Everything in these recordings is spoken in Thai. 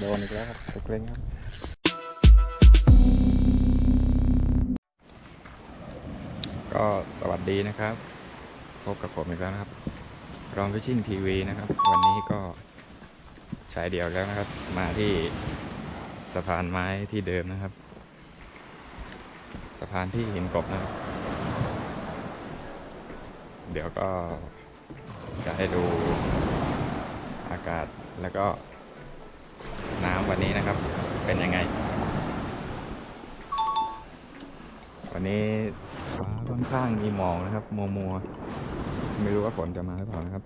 โดนอีกแล้วครับตะเกรงครับ ก็สวัสดีนะครับ พบกับผมอีกแล้วนะครับรองฟิชชิ่งทีวีนะครับ วันนี้ก็ฉายเดียวแล้วนะครับ มาที่สะพานไม้ที่เดิมนะครับ สะพานที่หินกบนะครับ เดี๋ยวก็จะให้ดูอากาศแล้วก็ วันนี้นะครับ เป็นยังไง วันนี้ฟ้าค่อนข้างมีหมอกนะครับ มัวมัวๆไม่รู้ว่าฝนจะมาหรือเปล่านะครับ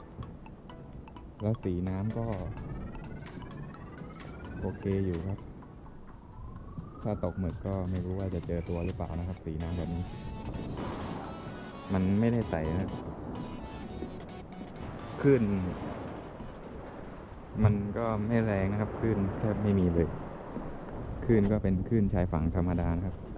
แล้วสีน้ำก็ โอเคอยู่ครับ ถ้าตกหมึกก็ไม่รู้ว่าจะเจอตัวหรือเปล่านะครับ สีน้ำแบบนี้ มันไม่ได้ใสนะคลื่น มันก็ไม่แรงนะครับคลื่นแทบไม่มีเลยคลื่นก็เป็นคลื่นชายฝั่งธรรมดานะครับ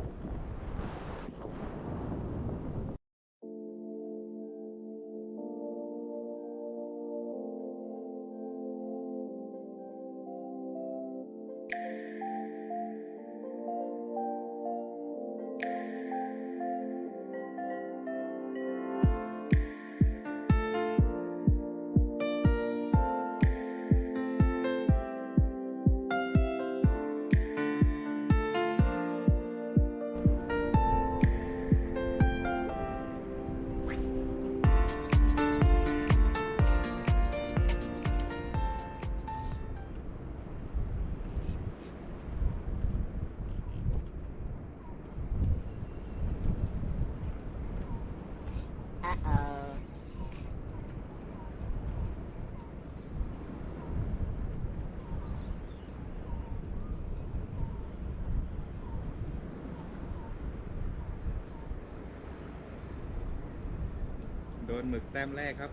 โดนหมึกแต้มแรกครับ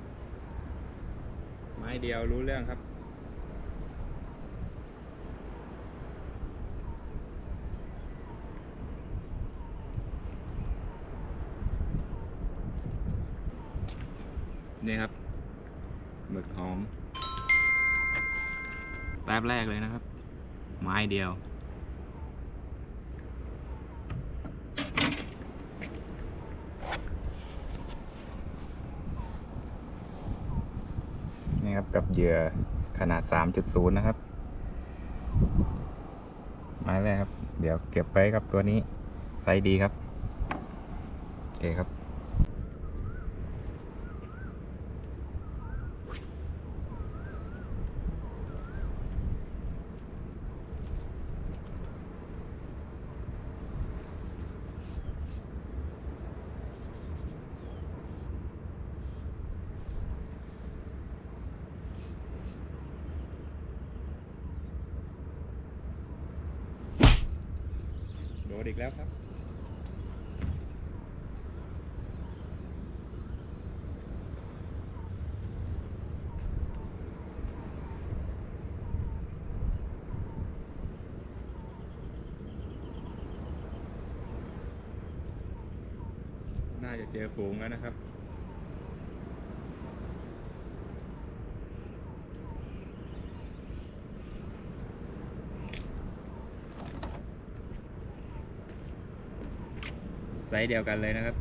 ไม้เดียวรู้เรื่องครับ นี่ครับหมึกหอม แต้มแรกเลยนะครับ ไม้เดียว ครับ กับเหยื่อขนาด 3.0 นะครับ ไม้แรกครับ เดี๋ยวเก็บไว้ครับตัวนี้ไซส์ดีครับ โอเคครับ โดอีกแล้วครับ น่าจะเจอฝูงแล้วนะครับ ไซส์เดียวกันเลยนะครับ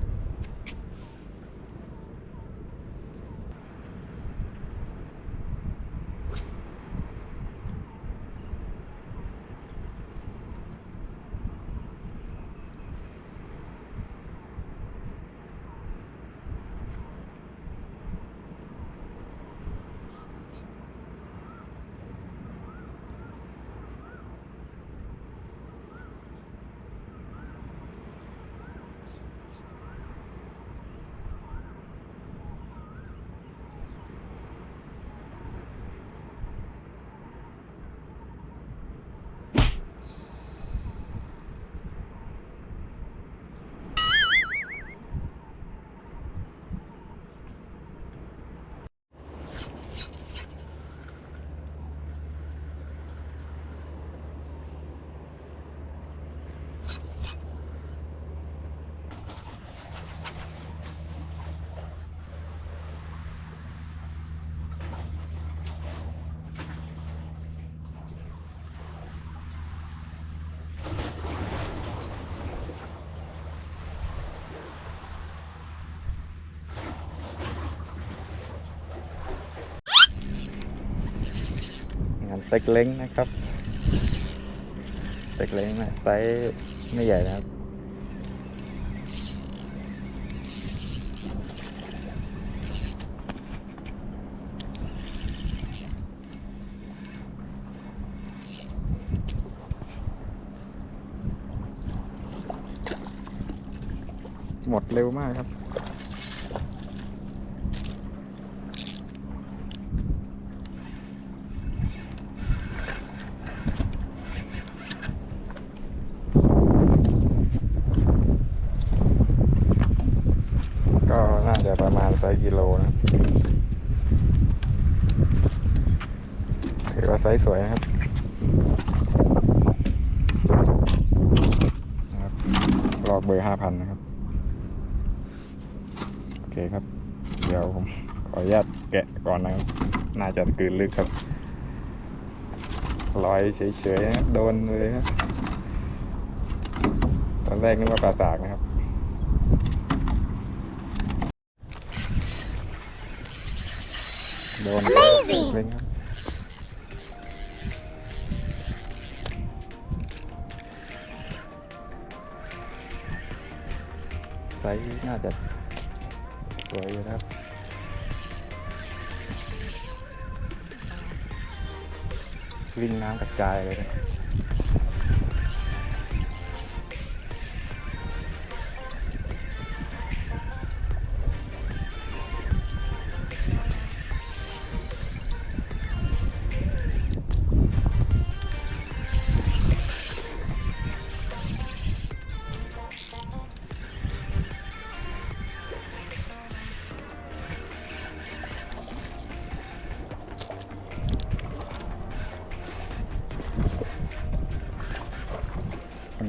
โเต็กเล้งนะครับเต็กเล้งนะไซส์ไม่ใหญ่นะครับหมดเร็วมากครับ ก็น่าจะ ประมาณไซส์กิโลนะถือว่าไซส์สวยนะครับรอบเบอร์ห้าพันนะครับ โอเคครับ เดี๋ยวผมขออนุญาตแกะก่อนนะครับ น่าจะกืนลึกครับลอยเฉยๆนะโดนเลยครับตอนแรกนึกว่าปลาสากนะครับ โดน Amazing เล่นครับไซส์น่าจะสวยอยู่นะครับวิ่งน้ำกระจายเลยนะ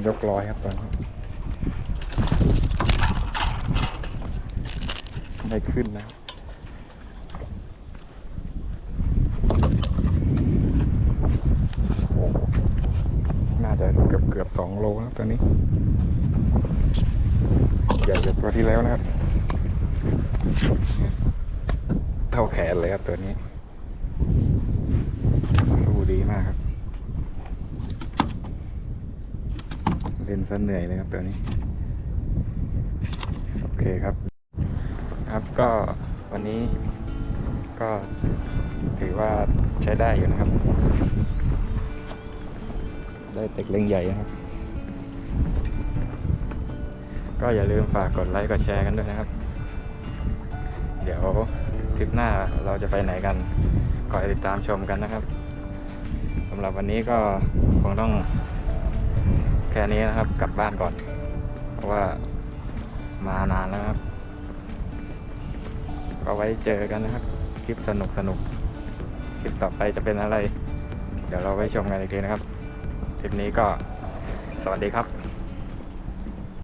ยกร้อยครับตอนนี้ ได้ขึ้นนะครับน่าจะเกือบเกือบสองโลแล้วตัวนี้ใหญ่กว่าตัวที่แล้วนะครับ เท่าแขนเลยครับตัวนี้ สู้ดีมากครับ เล่นซะเหนื่อยเลยครับตัวนี้ โอเคครับ ครับก็วันนี้ก็ถือว่าใช้ได้อยู่นะครับ ได้เต็กเล่งใหญ่นะครับ ก็อย่าลืมฝากกดไลค์กดแชร์กันด้วยนะครับ เดี๋ยวทริปหน้าเราจะไปไหนกันคอยติดตามชมกันนะครับสำหรับวันนี้ก็คงต้อง แค่นี้นะครับ กลับบ้านก่อน เพราะว่ามานานแล้วครับ ก็ไว้เจอกันนะครับ คลิปสนุกสนุกคลิปต่อไปจะเป็นอะไร เดี๋ยวเราไว้ชมกันอีกทีนะครับ คลิปนี้ก็สวัสดีครับ